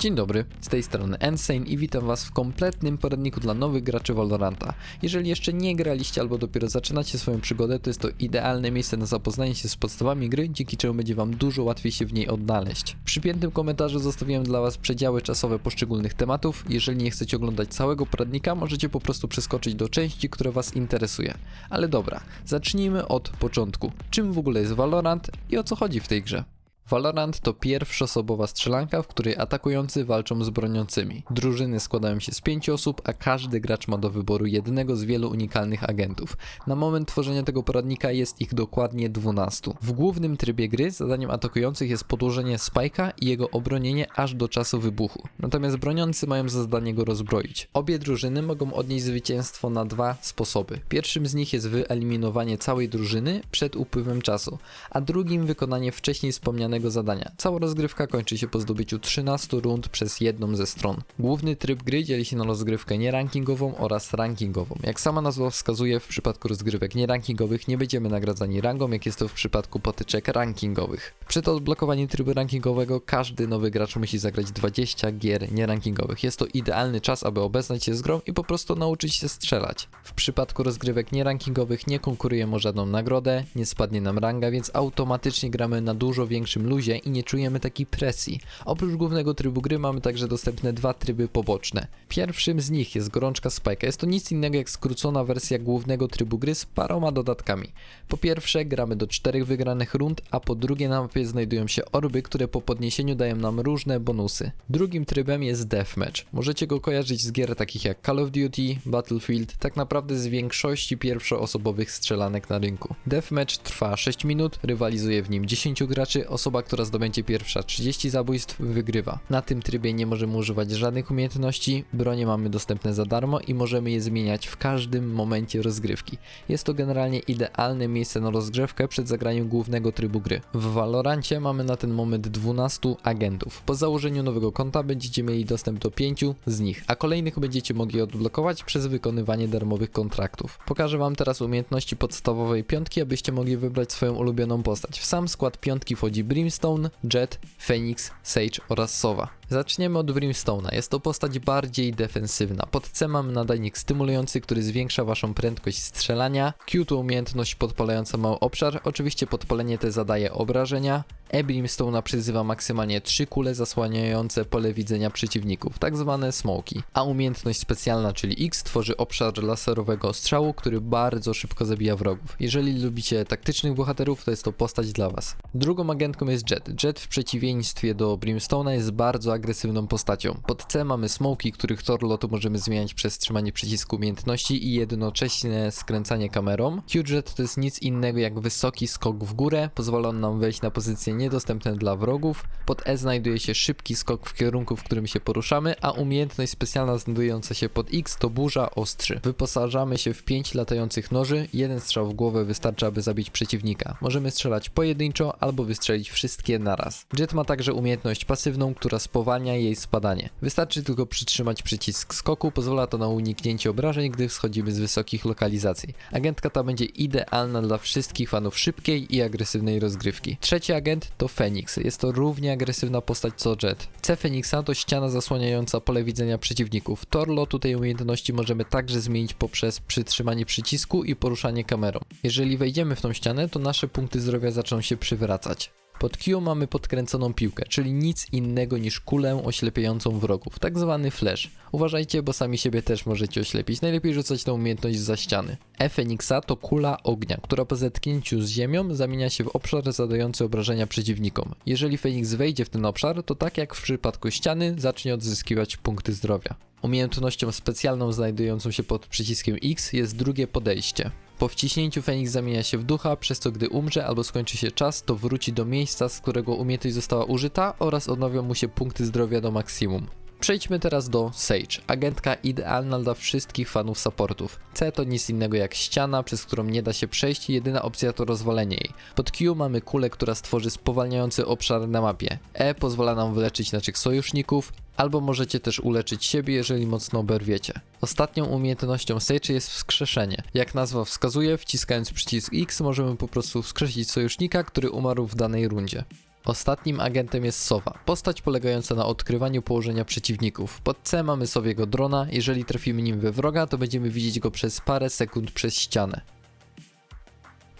Dzień dobry, z tej strony Insane i witam was w kompletnym poradniku dla nowych graczy Valoranta. Jeżeli jeszcze nie graliście albo dopiero zaczynacie swoją przygodę, to jest to idealne miejsce na zapoznanie się z podstawami gry, dzięki czemu będzie wam dużo łatwiej się w niej odnaleźć. W przypiętym komentarzu zostawiłem dla was przedziały czasowe poszczególnych tematów. Jeżeli nie chcecie oglądać całego poradnika, możecie po prostu przeskoczyć do części, która was interesuje. Ale dobra, zacznijmy od początku. Czym w ogóle jest Valorant i o co chodzi w tej grze? Valorant to pierwszosobowa strzelanka, w której atakujący walczą z broniącymi. Drużyny składają się z pięciu osób, a każdy gracz ma do wyboru jednego z wielu unikalnych agentów. Na moment tworzenia tego poradnika jest ich dokładnie 12. W głównym trybie gry zadaniem atakujących jest podłożenie spajka i jego obronienie aż do czasu wybuchu. Natomiast broniący mają za zadanie go rozbroić. Obie drużyny mogą odnieść zwycięstwo na dwa sposoby. Pierwszym z nich jest wyeliminowanie całej drużyny przed upływem czasu, a drugim wykonanie wcześniej wspomnianego zadania. Cała rozgrywka kończy się po zdobyciu 13 rund przez jedną ze stron. Główny tryb gry dzieli się na rozgrywkę nierankingową oraz rankingową. Jak sama nazwa wskazuje, w przypadku rozgrywek nierankingowych nie będziemy nagradzani rangą, jak jest to w przypadku potyczek rankingowych. Przed odblokowaniem trybu rankingowego każdy nowy gracz musi zagrać 20 gier nierankingowych. Jest to idealny czas, aby obeznać się z grą i po prostu nauczyć się strzelać. W przypadku rozgrywek nierankingowych nie konkurujemy o żadną nagrodę, nie spadnie nam ranga, więc automatycznie gramy na dużo większym luzie i nie czujemy takiej presji. Oprócz głównego trybu gry mamy także dostępne dwa tryby poboczne. Pierwszym z nich jest gorączka Spike'a. Jest to nic innego jak skrócona wersja głównego trybu gry z paroma dodatkami. Po pierwsze gramy do czterech wygranych rund, a po drugie na mapie znajdują się orby, które po podniesieniu dają nam różne bonusy. Drugim trybem jest Deathmatch. Możecie go kojarzyć z gier takich jak Call of Duty, Battlefield, tak naprawdę z większości pierwszoosobowych strzelanek na rynku. Deathmatch trwa 6 minut, rywalizuje w nim 10 graczy, osoba, która zdobędzie pierwsza 30 zabójstw wygrywa. Na tym trybie nie możemy używać żadnych umiejętności, bronie mamy dostępne za darmo i możemy je zmieniać w każdym momencie rozgrywki. Jest to generalnie idealne miejsce na rozgrzewkę przed zagraniem głównego trybu gry. W Valorancie mamy na ten moment 12 agentów. Po założeniu nowego konta będziecie mieli dostęp do 5 z nich, a kolejnych będziecie mogli odblokować przez wykonywanie darmowych kontraktów. Pokażę wam teraz umiejętności podstawowej piątki, abyście mogli wybrać swoją ulubioną postać. W sam skład piątki wchodzi Brimstone, Jet, Phoenix, Sage oraz Sowa. Zaczniemy od Brimstone'a. Jest to postać bardziej defensywna. Pod C mamy nadajnik stymulujący, który zwiększa waszą prędkość strzelania. Q to umiejętność podpalająca mały obszar. Oczywiście podpalenie te zadaje obrażenia. E Brimstone'a przyzywa maksymalnie 3 kule zasłaniające pole widzenia przeciwników, tak zwane smoki. A umiejętność specjalna, czyli X, tworzy obszar laserowego strzału, który bardzo szybko zabija wrogów. Jeżeli lubicie taktycznych bohaterów, to jest to postać dla was. Drugą agentką jest Jet. Jet w przeciwieństwie do Brimstone'a jest bardzo agresywną postacią. Pod C mamy smoki, których tor lotu możemy zmieniać przez trzymanie przycisku umiejętności i jednocześnie skręcanie kamerą. Q-Jet to jest nic innego jak wysoki skok w górę, pozwala nam wejść na pozycje niedostępne dla wrogów. Pod E znajduje się szybki skok w kierunku, w którym się poruszamy, a umiejętność specjalna znajdująca się pod X to burza ostrzy. Wyposażamy się w 5 latających noży, jeden strzał w głowę wystarczy, aby zabić przeciwnika. Możemy strzelać pojedynczo albo wystrzelić wszystkie naraz. Jet ma także umiejętność pasywną, która spowalnia jej spadanie. Wystarczy tylko przytrzymać przycisk skoku, pozwala to na uniknięcie obrażeń, gdy wschodzimy z wysokich lokalizacji. Agentka ta będzie idealna dla wszystkich fanów szybkiej i agresywnej rozgrywki. Trzeci agent to Phoenix. Jest to równie agresywna postać co Jet. C Phoenixa to ściana zasłaniająca pole widzenia przeciwników. Tor lotu tej umiejętności możemy także zmienić poprzez przytrzymanie przycisku i poruszanie kamerą. Jeżeli wejdziemy w tą ścianę, to nasze punkty zdrowia zaczną się przywracać. Pod Q mamy podkręconą piłkę, czyli nic innego niż kulę oślepiającą wrogów, tak zwany flash. Uważajcie, bo sami siebie też możecie oślepić. Najlepiej rzucać tę umiejętność za ściany. E Phoenixa to kula ognia, która po zetknięciu z ziemią zamienia się w obszar zadający obrażenia przeciwnikom. Jeżeli Phoenix wejdzie w ten obszar, to tak jak w przypadku ściany, zacznie odzyskiwać punkty zdrowia. Umiejętnością specjalną znajdującą się pod przyciskiem X jest drugie podejście. Po wciśnięciu Feniks zamienia się w ducha, przez co gdy umrze albo skończy się czas, to wróci do miejsca, z którego umiejętność została użyta oraz odnowią mu się punkty zdrowia do maksimum. Przejdźmy teraz do Sage, agentka idealna dla wszystkich fanów supportów. C to nic innego jak ściana, przez którą nie da się przejść i jedyna opcja to rozwalenie jej. Pod Q mamy kulę, która stworzy spowalniający obszar na mapie. E pozwala nam wyleczyć naszych sojuszników, albo możecie też uleczyć siebie, jeżeli mocno oberwiecie. Ostatnią umiejętnością Sage jest wskrzeszenie. Jak nazwa wskazuje, wciskając przycisk X możemy po prostu wskrzesić sojusznika, który umarł w danej rundzie. Ostatnim agentem jest Sowa, postać polegająca na odkrywaniu położenia przeciwników. Pod C mamy Sowiego drona, jeżeli trafimy nim we wroga, to będziemy widzieć go przez parę sekund przez ścianę.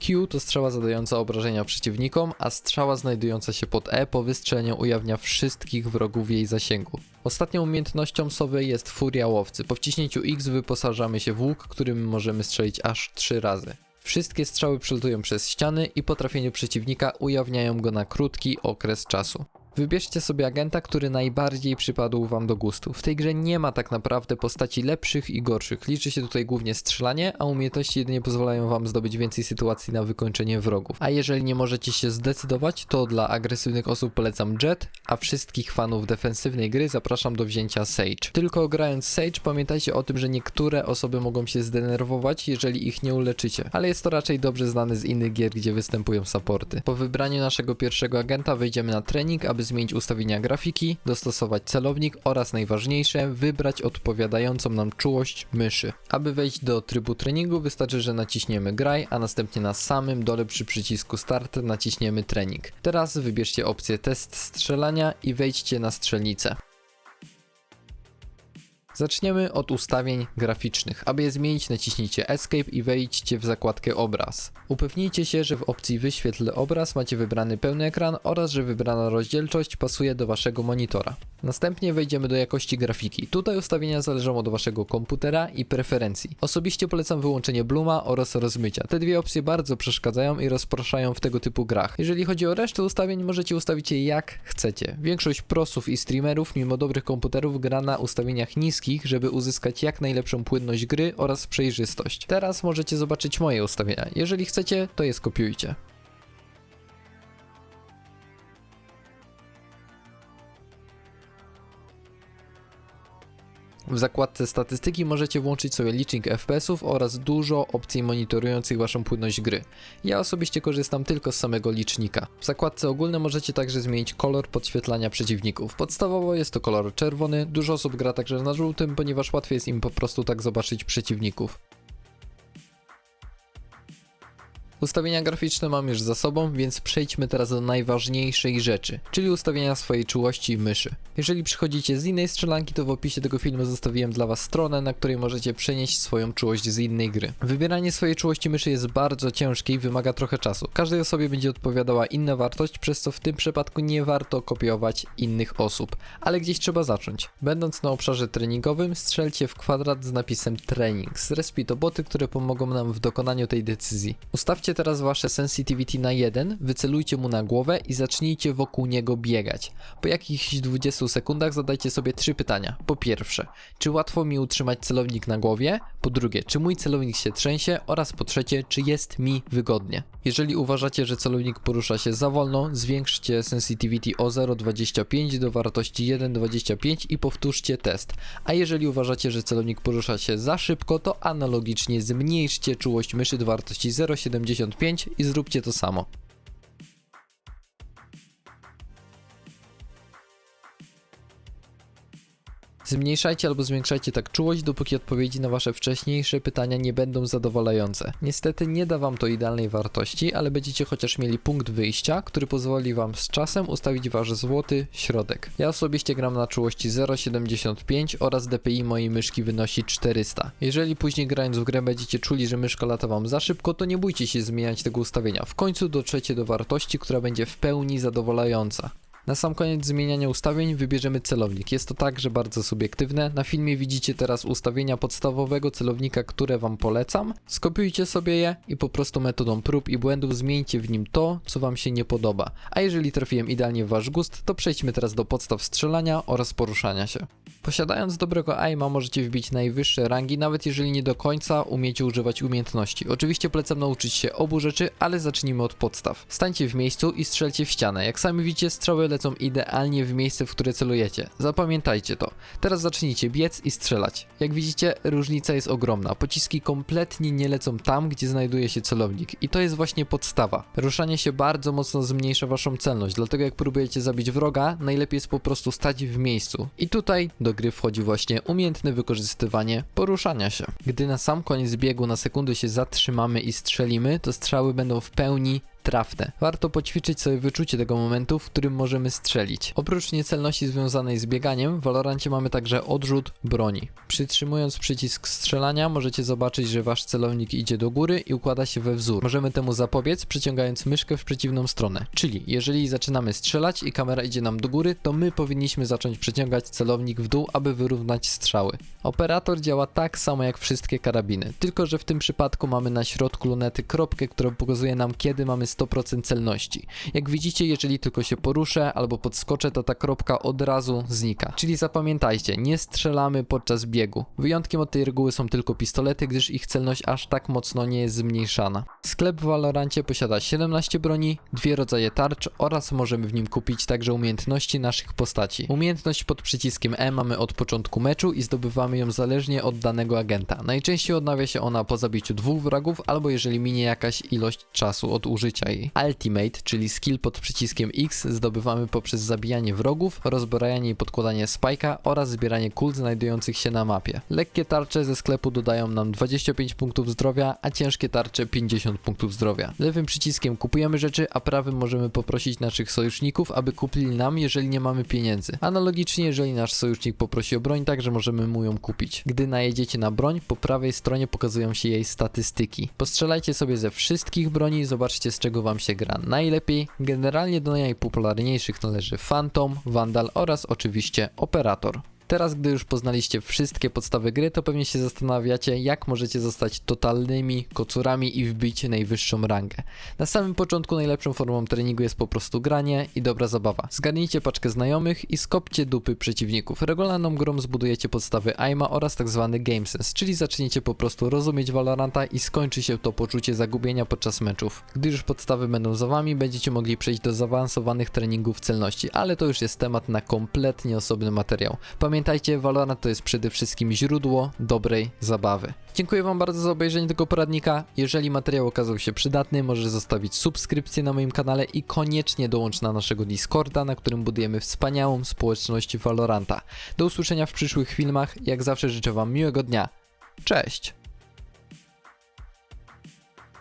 Q to strzała zadająca obrażenia przeciwnikom, a strzała znajdująca się pod E po wystrzeleniu ujawnia wszystkich wrogów w jej zasięgu. Ostatnią umiejętnością Sowy jest Furia Łowcy. Po wciśnięciu X wyposażamy się w łuk, którym możemy strzelić aż 3 razy. Wszystkie strzały przelatują przez ściany i po trafieniu przeciwnika ujawniają go na krótki okres czasu. Wybierzcie sobie agenta, który najbardziej przypadł wam do gustu. W tej grze nie ma tak naprawdę postaci lepszych i gorszych. Liczy się tutaj głównie strzelanie, a umiejętności jedynie pozwalają wam zdobyć więcej sytuacji na wykończenie wrogów. A jeżeli nie możecie się zdecydować, to dla agresywnych osób polecam Jet, a wszystkich fanów defensywnej gry zapraszam do wzięcia Sage. Tylko grając Sage pamiętajcie o tym, że niektóre osoby mogą się zdenerwować, jeżeli ich nie uleczycie, ale jest to raczej dobrze znane z innych gier, gdzie występują supporty. Po wybraniu naszego pierwszego agenta wejdziemy na trening, aby zmienić ustawienia grafiki, dostosować celownik oraz najważniejsze, wybrać odpowiadającą nam czułość myszy. Aby wejść do trybu treningu wystarczy, że naciśniemy graj, a następnie na samym dole przy przycisku start naciśniemy trening. Teraz wybierzcie opcję test strzelania i wejdźcie na strzelnicę. Zaczniemy od ustawień graficznych. Aby je zmienić, naciśnijcie Escape i wejdźcie w zakładkę Obraz. Upewnijcie się, że w opcji Wyświetl obraz macie wybrany pełny ekran oraz że wybrana rozdzielczość pasuje do waszego monitora. Następnie wejdziemy do jakości grafiki. Tutaj ustawienia zależą od waszego komputera i preferencji. Osobiście polecam wyłączenie bluma oraz rozmycia. Te dwie opcje bardzo przeszkadzają i rozpraszają w tego typu grach. Jeżeli chodzi o resztę ustawień, możecie ustawić je jak chcecie. Większość prosów i streamerów, mimo dobrych komputerów, gra na ustawieniach niskich, żeby uzyskać jak najlepszą płynność gry oraz przejrzystość. Teraz możecie zobaczyć moje ustawienia. Jeżeli chcecie, to je skopiujcie. W zakładce statystyki możecie włączyć sobie licznik FPS-ów oraz dużo opcji monitorujących waszą płynność gry. Ja osobiście korzystam tylko z samego licznika. W zakładce ogólne możecie także zmienić kolor podświetlania przeciwników. Podstawowo jest to kolor czerwony, dużo osób gra także na żółtym, ponieważ łatwiej jest im po prostu tak zobaczyć przeciwników. Ustawienia graficzne mam już za sobą, więc przejdźmy teraz do najważniejszej rzeczy, czyli ustawienia swojej czułości myszy. Jeżeli przychodzicie z innej strzelanki, to w opisie tego filmu zostawiłem dla Was stronę, na której możecie przenieść swoją czułość z innej gry. Wybieranie swojej czułości myszy jest bardzo ciężkie i wymaga trochę czasu. Każdej osobie będzie odpowiadała inna wartość, przez co w tym przypadku nie warto kopiować innych osób, ale gdzieś trzeba zacząć. Będąc na obszarze treningowym, strzelcie w kwadrat z napisem trening. Zrespi to boty, które pomogą nam w dokonaniu tej decyzji. Ustawcie teraz wasze sensitivity na 1, wycelujcie mu na głowę i zacznijcie wokół niego biegać. Po jakichś 20 sekundach zadajcie sobie trzy pytania. Po pierwsze, czy łatwo mi utrzymać celownik na głowie? Po drugie, czy mój celownik się trzęsie? Oraz po trzecie, czy jest mi wygodnie? Jeżeli uważacie, że celownik porusza się za wolno, zwiększcie sensitivity o 0,25 do wartości 1,25 i powtórzcie test. A jeżeli uważacie, że celownik porusza się za szybko, to analogicznie zmniejszcie czułość myszy do wartości 0,75 i zróbcie to samo. Zmniejszajcie albo zwiększajcie tak czułość, dopóki odpowiedzi na wasze wcześniejsze pytania nie będą zadowalające. Niestety nie da wam to idealnej wartości, ale będziecie chociaż mieli punkt wyjścia, który pozwoli wam z czasem ustawić wasz złoty środek. Ja osobiście gram na czułości 0,75 oraz DPI mojej myszki wynosi 400. Jeżeli później grając w grę będziecie czuli, że myszka lata wam za szybko, to nie bójcie się zmieniać tego ustawienia. W końcu dotrzecie do wartości, która będzie w pełni zadowalająca. Na sam koniec zmieniania ustawień wybierzemy celownik. Jest to także bardzo subiektywne. Na filmie widzicie teraz ustawienia podstawowego celownika, które Wam polecam. Skopiujcie sobie je i po prostu metodą prób i błędów zmieńcie w nim to, co Wam się nie podoba. A jeżeli trafiłem idealnie w Wasz gust, to przejdźmy teraz do podstaw strzelania oraz poruszania się. Posiadając dobrego aima możecie wbić najwyższe rangi, nawet jeżeli nie do końca umiecie używać umiejętności. Oczywiście polecam nauczyć się obu rzeczy, ale zacznijmy od podstaw. Stańcie w miejscu i strzelcie w ścianę. Jak sami widzicie, strzały lecą idealnie w miejsce, w które celujecie. Zapamiętajcie to. Teraz zacznijcie biec i strzelać. Jak widzicie, różnica jest ogromna. Pociski kompletnie nie lecą tam, gdzie znajduje się celownik. I to jest właśnie podstawa. Ruszanie się bardzo mocno zmniejsza waszą celność, dlatego jak próbujecie zabić wroga, najlepiej jest po prostu stać w miejscu. I tutaj do gry wchodzi właśnie umiejętne wykorzystywanie poruszania się. Gdy na sam koniec biegu na sekundę się zatrzymamy i strzelimy, to strzały będą w pełni trafne. Warto poćwiczyć sobie wyczucie tego momentu, w którym możemy strzelić. Oprócz niecelności związanej z bieganiem, w Valorancie mamy także odrzut broni. Przytrzymując przycisk strzelania, możecie zobaczyć, że wasz celownik idzie do góry i układa się we wzór. Możemy temu zapobiec, przyciągając myszkę w przeciwną stronę. Czyli, jeżeli zaczynamy strzelać i kamera idzie nam do góry, to my powinniśmy zacząć przeciągać celownik w dół, aby wyrównać strzały. Operator działa tak samo jak wszystkie karabiny, tylko że w tym przypadku mamy na środku lunety kropkę, która pokazuje nam kiedy mamy 100% celności. Jak widzicie, jeżeli tylko się poruszę albo podskoczę, to ta kropka od razu znika. Czyli zapamiętajcie, nie strzelamy podczas biegu. Wyjątkiem od tej reguły są tylko pistolety, gdyż ich celność aż tak mocno nie jest zmniejszana. Sklep w Valorancie posiada 17 broni, dwie rodzaje tarcz oraz możemy w nim kupić także umiejętności naszych postaci. Umiejętność pod przyciskiem E mamy od początku meczu i zdobywamy ją zależnie od danego agenta. Najczęściej odnawia się ona po zabiciu dwóch wrogów albo jeżeli minie jakaś ilość czasu od użycia jej. Ultimate, czyli skill pod przyciskiem X zdobywamy poprzez zabijanie wrogów, rozbrajanie i podkładanie spajka oraz zbieranie kul znajdujących się na mapie. Lekkie tarcze ze sklepu dodają nam 25 punktów zdrowia, a ciężkie tarcze 50 punktów zdrowia. Lewym przyciskiem kupujemy rzeczy, a prawym możemy poprosić naszych sojuszników, aby kupili nam, jeżeli nie mamy pieniędzy. Analogicznie, jeżeli nasz sojusznik poprosi o broń, także możemy mu ją kupić. Gdy najedziecie na broń, po prawej stronie pokazują się jej statystyki. Postrzelajcie sobie ze wszystkich broni i zobaczcie z czego wam się gra najlepiej. Generalnie do najpopularniejszych należy Phantom, Vandal oraz oczywiście Operator. Teraz, gdy już poznaliście wszystkie podstawy gry, to pewnie się zastanawiacie, jak możecie zostać totalnymi kocurami i wbić najwyższą rangę. Na samym początku najlepszą formą treningu jest po prostu granie i dobra zabawa. Zgarnijcie paczkę znajomych i skopcie dupy przeciwników. Regularną grą zbudujecie podstawy aima oraz tzw. game sense, czyli zaczniecie po prostu rozumieć Valoranta i skończy się to poczucie zagubienia podczas meczów. Gdy już podstawy będą za wami, będziecie mogli przejść do zaawansowanych treningów celności, ale to już jest temat na kompletnie osobny materiał. Pamiętajcie, Valorant to jest przede wszystkim źródło dobrej zabawy. Dziękuję Wam bardzo za obejrzenie tego poradnika. Jeżeli materiał okazał się przydatny, możesz zostawić subskrypcję na moim kanale i koniecznie dołącz na naszego Discorda, na którym budujemy wspaniałą społeczność Valoranta. Do usłyszenia w przyszłych filmach. Jak zawsze życzę Wam miłego dnia. Cześć!